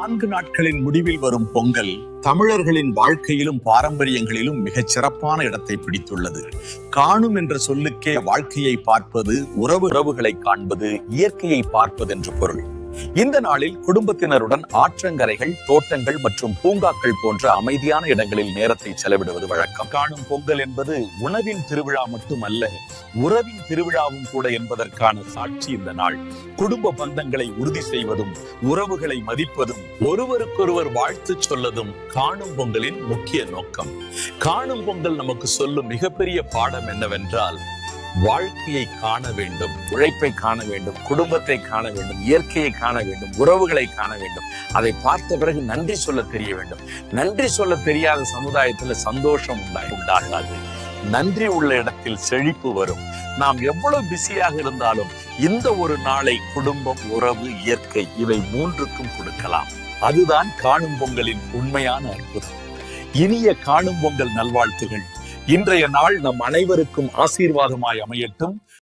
நான்கு நாட்களின் முடிவில் வரும் பொங்கல் தமிழர்களின் வாழ்க்கையிலும் பாரம்பரியங்களிலும் மிகச் சிறப்பான இடத்தை பிடித்துள்ளது. காணும் என்ற சொல்லுக்கே வாழ்க்கையை பார்ப்பது உறவு உறவுகளை காண்பது இயற்கையை பார்ப்பது என்று பொருள். இந்த நாளில் குடும்பத்தினருடன் ஆற்றங்கரைகள் தோட்டங்கள் மற்றும் பூங்காக்கள் போன்ற அமைதியான இடங்களில் நேரத்தை செலவிடுவது வழக்கம். காணும் பொங்கல் என்பது உணவின் திருவிழா மட்டுமல்ல உறவின் திருவிழாவும் கூட என்பதற்கான சாட்சி இந்த நாள். குடும்ப பந்தங்களை உறுதி செய்வதும் உறவுகளை மதிப்பதும் ஒருவருக்கொருவர் வாழ்த்து சொல்லதும் காணும் பொங்கலின் முக்கிய நோக்கம். காணும் பொங்கல் நமக்கு சொல்லும் மிகப்பெரிய பாடம் என்னவென்றால் வாழ்க்கையை காண வேண்டும் உழைப்பை காண வேண்டும் குடும்பத்தை காண வேண்டும் இயற்கையை காண வேண்டும் உறவுகளை காண வேண்டும். அதை பார்த்த பிறகு நன்றி சொல்ல தெரிய வேண்டும். நன்றி சொல்ல தெரியாத சமுதாயத்துல சந்தோஷம் உண்டா? உண்டாகாது. நன்றி உள்ள இடத்தில் செழிப்பு வரும். நாம் எவ்வளவு பிஸியாக இருந்தாலும் இந்த ஒரு நாளை குடும்பம் உறவு இயற்கை இவை மூன்றுக்கும் கொடுக்கலாம். அதுதான் காணும் பொங்கலின் உண்மையான அற்புதம். இனிய காணும் பொங்கல் நல்வாழ்த்துகள். இன்றைய நாள் நம் அனைவருக்கும் ஆசீர்வாதமாய் அமையட்டும்.